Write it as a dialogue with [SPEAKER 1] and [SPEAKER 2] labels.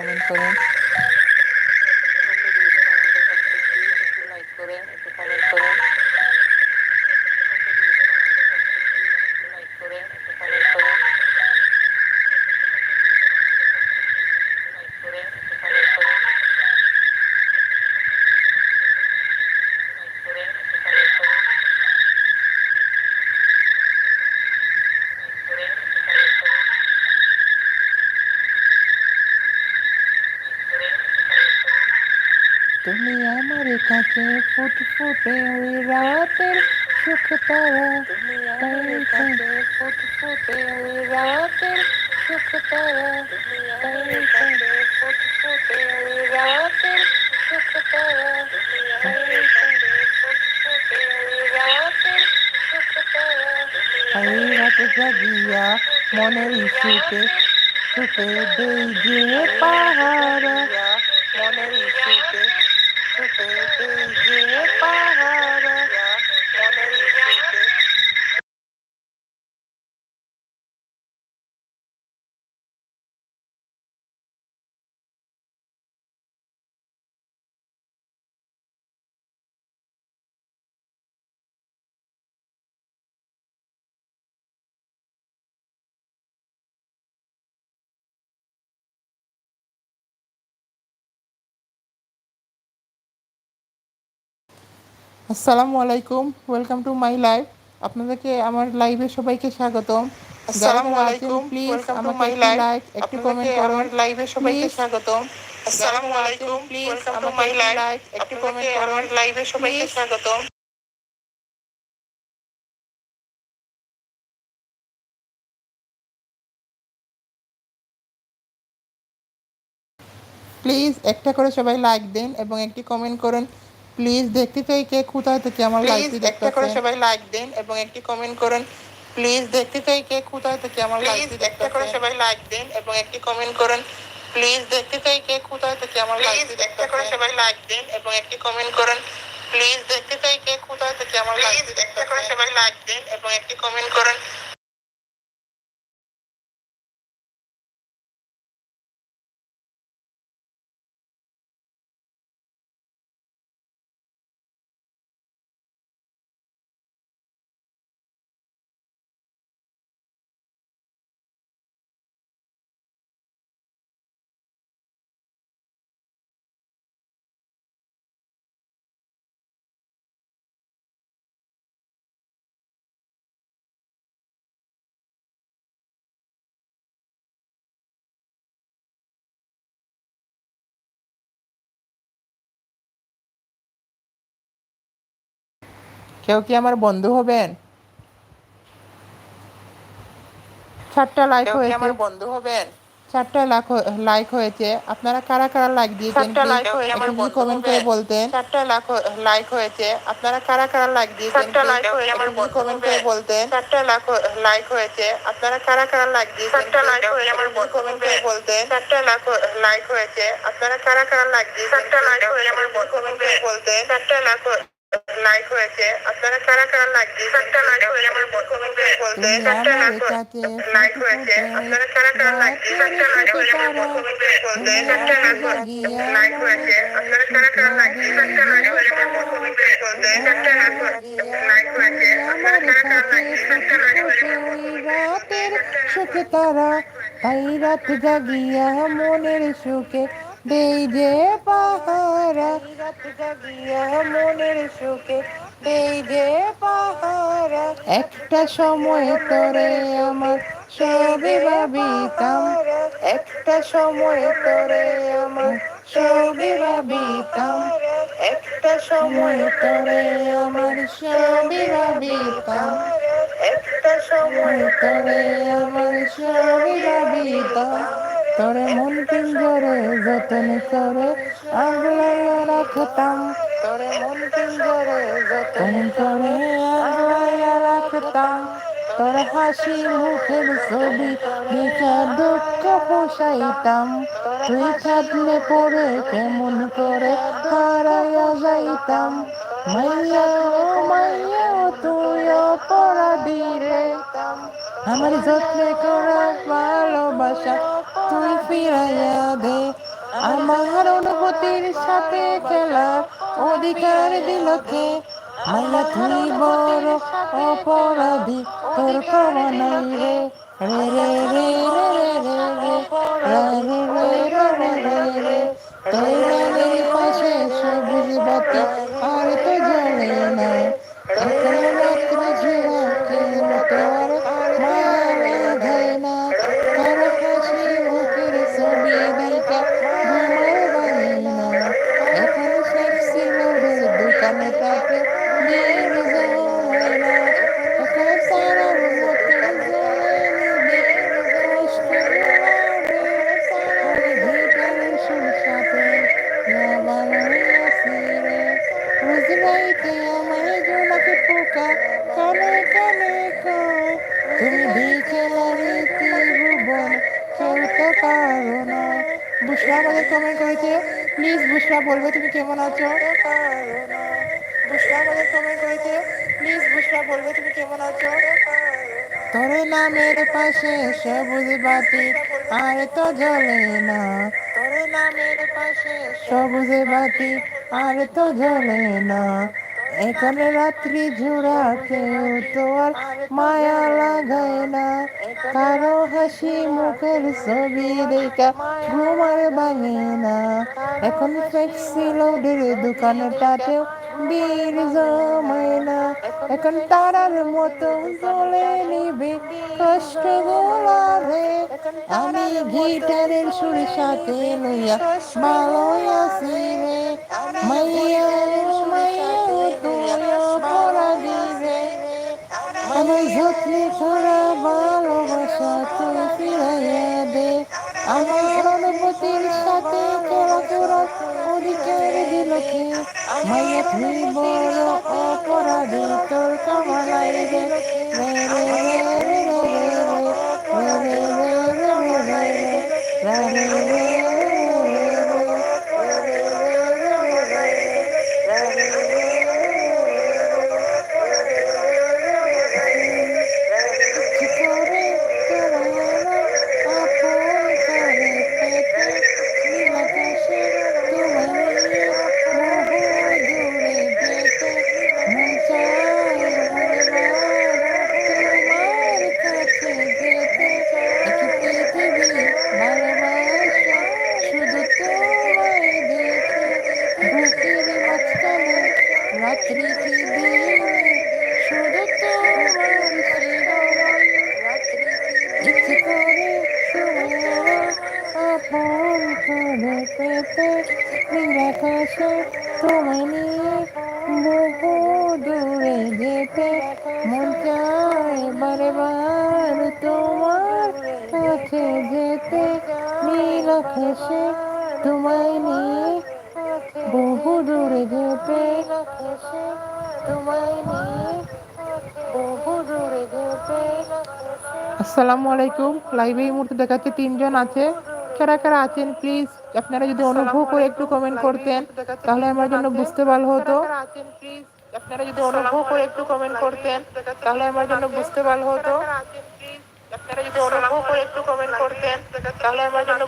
[SPEAKER 1] করে একটু কমেন্ট করেন লাইক করে একটু কমেন্ট করেন লাইক করে একটু কমেন্ট করেন লাইক করে একটু কমেন্ট করেন লাইক করে একটু কমেন্ট করেন লাইক করে একটু কমেন্ট করেন তুমি কাছে ফুট ফুটে ওই রাতের সুখ তারা। আমার কাছে ফুট ফুটে ওই রাতের সুখ তারা। আমার কাছে ফুট ফুটে ওই রাতের সুখ তারা। আমার কাছে ফুট ফুটে ওই রাতের সুখ তারা। ওই রাতে জাগিয়া মনের সুখে সুখে দেই যে পাহারা। আসসালামু আলাইকুম ওয়েলকাম টু মাই লাইভ আপনাদেরকে আমার লাইভে সবাইকে স্বাগতম। আসসালামু আলাইকুম প্লিজ আমাকে একটি লাইক একটি কমেন্ট করুন আমার লাইভে সবাইকে স্বাগতম। আসসালামু আলাইকুম প্লিজ আমাকে একটি লাইক একটি কমেন্ট করুন আমার লাইভে সবাইকে স্বাগতম। প্লিজ একটা করে সবাই লাইক দিন এবং একটি কমেন্ট করুন। প্লিজ দেখতে চাই কে কোথায় থেকে আমার লাইভটি একটা করে সবাই লাইক দিন এবং একটি কমেন্ট করুন। প্লিজ দেখতে চাই কে কোথায় থেকে আমার লাইভটি একটা করে সবাই লাইক দিন এবং একটি কমেন্ট করুন। প্লিজ দেখতে চাই কে কোথায় থেকে আমার লাইভটি একটা করে সবাই লাইক দিন এবং একটি কমেন্ট করুন। প্লিজ দেখতে চাই কে কোথায় থেকে আমার লাইভটি একটা করে সবাই লাইক দিন এবং একটি কমেন্ট করুন। কেউ কি আমার বন্ধু হবেন? চারটা লাইক হয়েছে। আমার বন্ধু হবেন? চারটা লাইক লাইক হয়েছে। আপনারা কারা কারা লাইক দিয়েছেন কমেন্ট করে বলতেন। চারটা লাইক লাইক হয়েছে। আপনারা কারা কারা লাইক দিয়েছেন কমেন্ট করে বলতেন। চারটা লাইক লাইক হয়েছে। আপনারা কারা কারা লাইক দিয়েছেন কমেন্ট করে বলতেন। চারটা লাইক লাইক হয়েছে। আপনারা কারা কারা লাইক দিয়েছেন কমেন্ট করে বলতেন। চারটা লাইক লাইক হয়েছে আপনারা কারা কারা লাইক দিয়েছেন চারটা লাইক হয়েছে আমার বন্ধু কমেন্ট করে বলতেন চারটা লাইক লাইক হয়েছে আপনারা কারা কারা লাইক দিয়েছেন লাইক হয়েছে আমার বন্ধু কমেন্ট করে লাইক লাইক হয়েছে আপনারা কারা কারা লাইক দিয়েছেন লাইক হয়েছে আমার বন্ধু কমেন্ট করে বলতেন লাইক হয়েছে আপনারা কারা কারা লাইক দিয়েছেন লাইক হয়েছে
[SPEAKER 2] রাতের সুখে তারা তাই রাত জাগিয়া মনের সুখে দেই যে রাত পাহারা একটা সময় তোরে আমার সবে ভাবিতাম। একটা সময় তোরে আমার সবে ভাবিতাম। একটা সময় তোরে আমার সবে ভাবিতাম। একটা সময় তোরে আমার সবে ভাবিতাম। তোরে মন পিঞ্জরে যতন করে আগলাইয়া রাখতাম। তোরে মন পিঞ্জরে যতন করে আগলাইয়া রাখতাম। তোর হাসি মুখের ছবি দেখে দুঃখ পোষাইতাম। তুই থাকলে পরে কেমন করে হারাইয়া যাইতাম। মাইয়া ও মাইয়া, তুই অপরাধী রে। আমার যত্নে করা ভালোবাসা তুই ফিরাইয়া আমার অনুভূতির সাথে খেলা অধিকার দিল কে মাইয়া তুই বড় অপরাধী তোর নাই রে রে রে রে রে রে রে রে রে রে রে রে রে তোর পাশে সবুজ বাতি আর তো জ্বলে না রাত্রে কেমন আছো? বুসরা আমাদের কমেন্ট করেছে প্লিজ বুসরা বলবে তুমি কেমন আছো? তোর নামের পাশে সবুজ বাতি আর তো জ্বলে না। তোর নামের পাশে সবুজ বাতি আর তো জ্বলে না। এখানে রাত্রি ঝুড়া কেউ তো আর মায়া লাগায় না। কারও হাসি মুখের ছবি দেখা ঘুমার ভাঙে না এখন ফ্লেক্সি লোডের দোকানটাতেও বীর জমায় না এখন তারার মতো জ্বলে নিবে কষ্ট গোলারে আমি গিটারের সুর সাথে লইয়া ভালো আছি রে। মাইয়া মাইয়া অপরাধী রে। আমার যত্নে করা তুই ফিরাইয়া দে আমার অনুভূতির সাথে খেলা করার অধিকার দিল কে? মাইয়া তুই বড় অপরাধী? তোর কামালাই রে রে রে নিয়ে বহু দূরে যেতে মন চায় বারে বার তোমার কাছে যেতে। নীল নিয়ে বহু দূরে তোমায় নিয়ে বহু দূরে যেতে। আসসালামু আলাইকুম। লাইভে এই মুহূর্তে দেখাচ্ছে তিনজন আছে। কারা কারা আছেন প্লিজ আপনারা যদি অনুগ্রহ করে একটু কমেন্ট করতেন তাহলে আমার জন্য বুঝতে ভালো হতো। আপনারা যদি অনুগ্রহ করে একটু কমেন্ট করতেন তাহলে আমার জন্য বুঝতে ভালো হতো। আপনারা যদি অনুগ্রহ করে একটু কমেন্ট করতেন তাহলে আমার জন্য